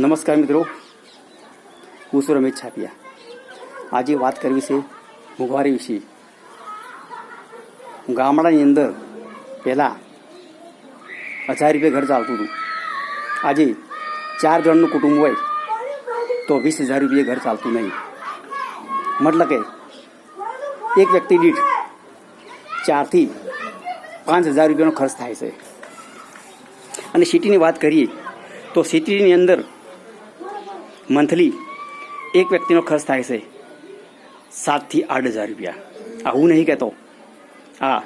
નમસ્કાર મિત્રો. હું છું રમેશ છાપિયા. આજે વાત કરવી છે મોંઘવારી વિશે. ગામડાની અંદર પહેલાં હજાર રૂપિયા ઘર ચાલતું હતું. આજે ચાર જણનું કુટુંબ હોય તો વીસ હજાર રૂપિયા ઘર ચાલતું નહીં. મતલબ કે એક વ્યક્તિ દીઠ ચારથી પાંચ હજાર રૂપિયાનો ખર્ચ થાય છે. અને સિટીની વાત કરીએ તો સિટીની અંદર મંથલી એક વ્યક્તિનો ખર્ચ થાય છે સાતથી આઠ હજાર રૂપિયા. આ હું નહીં કહેતો. આ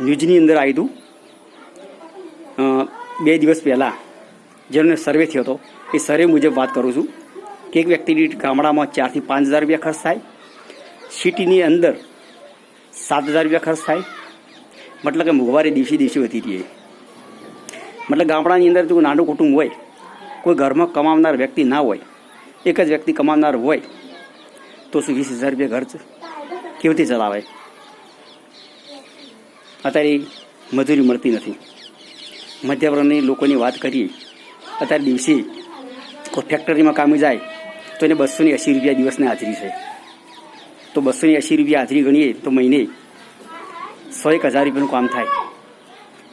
ન્યૂઝની અંદર આવી હતું બે દિવસ પહેલાં જેનો સર્વે થયો હતો, એ સર્વે મુજબ વાત કરું છું કે એક વ્યક્તિ દીઠ ગામડામાં ચારથી પાંચ હજાર રૂપિયા ખર્ચ થાય, સિટીની અંદર સાત હજાર રૂપિયા ખર્ચ થાય, મતલબ કે મોંઘવારી દિવસે દિવસે વધી રહી મતલબ ગામડાની અંદર જો નાનું કુટુંબ હોય કોઈ ઘરમાં કમાવનાર વ્યક્તિ ના હોય, એક જ વ્યક્તિ કમાવનાર હોય, તો શું વીસ હજાર રૂપિયા ખર્ચ કેવી રીતે ચલાવે? અત્યારે મજૂરી મળતી નથી. મધ્યવર્ગની લોકોની વાત કરીએ, અત્યારે દિવસે કોઈ ફેક્ટરીમાં કામે જાય, તો એને બસોની એંસી રૂપિયા દિવસની હાજરી છે. તો બસોની એંસી રૂપિયા હાજરી ગણીએ, તો મહિને સો એક હજાર રૂપિયાનું કામ થાય.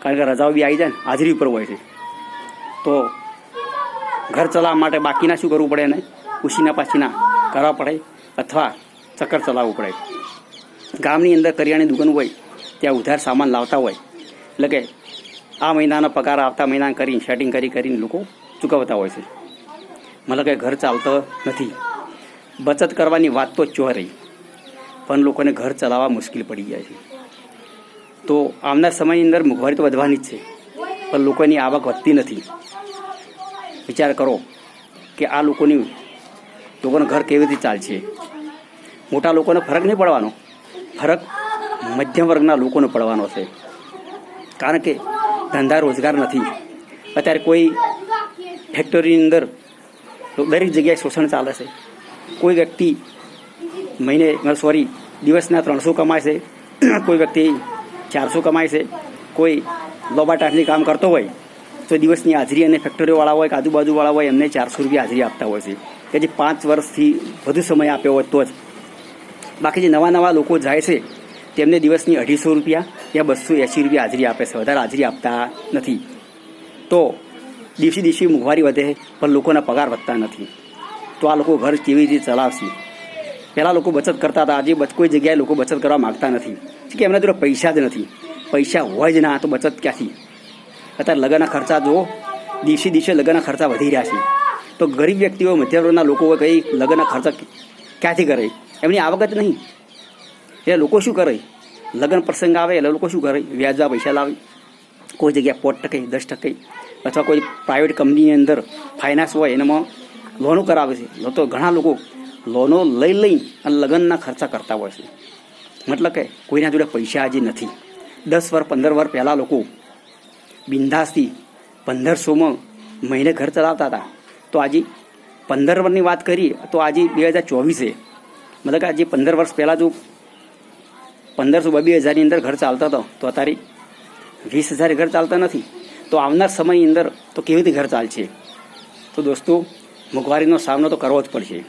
કારણ કે રજાઓ બી આવી જાય ને, હાજરી ઉપર હોય છે. તો ઘર ચલાવવા માટે બાકીના શું કરવું પડે એને? ઉછીના પાછીના કરવા પડે અથવા ચક્કર ચલાવવું પડે. ગામની અંદર કરિયાણી દુકાન હોય, ત્યાં ઉધાર સામાન લાવતા હોય. એટલે કે આ મહિનાનો પગાર આવતા મહિના કરીને સેટિંગ કરી કરીને લોકો ચૂકવતા હોય છે. મતલબ કે ઘર ચાલતો નથી. બચત કરવાની વાત તો ચો રહી. પણ લોકોને ઘર ચલાવવા મુશ્કેલ પડી જાય છે. તો આવનાર સમયની અંદર મોંઘવારી તો વધવાની જ છે. પણ લોકોની આવક વધતી નથી. વિચાર કરો કે આ લોકોની લોકોનું ઘર કેવી રીતે ચાલશે? મોટા લોકોને ફરક નહીં પડવાનો. ફરક મધ્યમ વર્ગના લોકોને પડવાનો છે. કારણ કે ધંધા રોજગાર નથી. અત્યારે કોઈ ફેક્ટરીની અંદર દરેક જગ્યાએ શોષણ ચાલે છે. કોઈ વ્યક્તિ મહિને સોરી દિવસના ત્રણસો કમાય છે. કોઈ વ્યક્તિ ચારસો કમાય છે. કોઈ લોબા ટાટની કામ કરતો હોય. તો દિવસની હાજરી અને ફેક્ટરીવાળા હોય કે આજુબાજુવાળા હોય, એમને ચારસો રૂપિયા હાજરી આપતા હોય છે. કે જે પાંચ વર્ષથી વધુ સમય આપ્યો હોય તો જ. બાકી જે નવા નવા લોકો જાય છે, તેમને દિવસની અઢીસો રૂપિયા યા બસો એંસી રૂપિયા હાજરી આપે છે. વધારે હાજરી આપતા નથી. તો દિવસે દિવસે મોંઘવારી વધે, પણ લોકોના પગાર વધતા નથી. તો આ લોકો ઘર કેવી રીતે ચલાવશે? પહેલાં લોકો બચત કરતા હતા, આજે કોઈ જગ્યાએ લોકો બચત કરવા માગતા નથી. કે એમના જોડે પૈસા જ નથી. પૈસા હોય જ ના, તો બચત ક્યાંથી? અત્યારે લગ્નના ખર્ચા જુઓ, દિવસે દિવસે લગ્નના ખર્ચા વધી રહ્યા છે. તો ગરીબ વ્યક્તિઓ મધ્યવર્ગના લોકો કંઈ લગ્નના ખર્ચા ક્યાંથી કરે? એમની આવક જ નહીં. એટલે લોકો શું કરે? લગ્ન પ્રસંગ આવે, એટલે લોકો શું કરે? વ્યાજવા પૈસા લાવે. કોઈ જગ્યાએ પોત ટકે, દસ ટકે, અથવા કોઈ પ્રાઇવેટ કંપનીની અંદર ફાઇનાન્સ હોય, એનામાં લોનો કરાવે છે. તો ઘણા લોકો લોનો લઈ લઈ અને લગ્નના ખર્ચા કરતા હોય છે. મતલબ કે કોઈના જોડે પૈસા આજે નથી. દસ વર, પંદર વર પહેલાં લોકો બિંદાસથી પંદરસોમાં મહિને ઘર ચલાવતા હતા. તો આજે પંદર વર્ષની વાત કરીએ, તો આજે બે હજાર ચોવીસે, મતલબ કે આજે પંદર વર્ષ પહેલાં જો પંદરસો બે હજારની અંદર ઘર ચાલતો હતો, તો અત્યારે વીસ હજાર ઘર ચાલતા નથી. તો આવનાર સમયની અંદર તો કેવી રીતે ઘર ચાલશે? તો દોસ્તો, મોંઘવારીનો સામનો તો કરવો જ પડશે.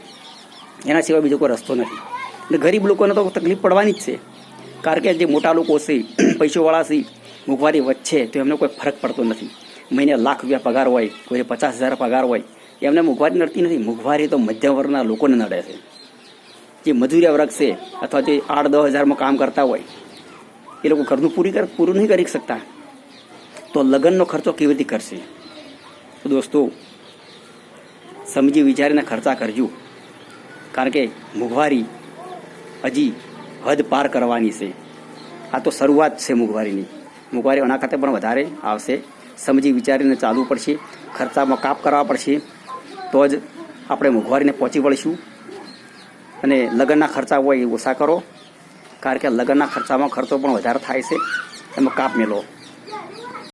એના સિવાય બીજો કોઈ રસ્તો નથી. ગરીબ લોકોને તો તકલીફ પડવાની જ છે. કારણ કે જે મોટા લોકો છે, પૈસોવાળા છે મોંઘવારી વચ્ચે તો એમને કોઈ ફરક પડતો નથી. મહિને લાખ રૂપિયા પગાર હોય, કોઈને પચાસ હજાર પગાર હોય, એમને મોંઘવારી નડતી નથી. મોંઘવારી તો મધ્યમ વર્ગના લોકોને નડે છે. જે મજૂરિયા વર્ગ છે અથવા જે આઠ દસ હજારમાં કામ કરતા હોય, એ લોકો ઘરનું પૂરી કર, પૂરું નહીં કરી શકતા. તો લગ્નનો ખર્ચો કેવી રીતે કરશે? તો દોસ્તો સમજી વિચારીને ખર્ચા કરજો. કારણ કે મોંઘવારી હજી હદ પાર કરવાની છે. આ તો શરૂઆત છે મોંઘવારીની. મોંઘવારી એના ખાતે પણ વધારે આવશે. સમજી વિચારીને ચાલવું પડશે. ખર્ચામાં કાપ કરવા પડશે. તો જ આપણે મોંઘવારીને પહોંચી વળીશું. અને લગ્નના ખર્ચા હોય એ ઓછા કરો. કારણ કે લગ્નના ખર્ચામાં ખર્ચો પણ વધારે થાય છે. એમાં કાપ મેલો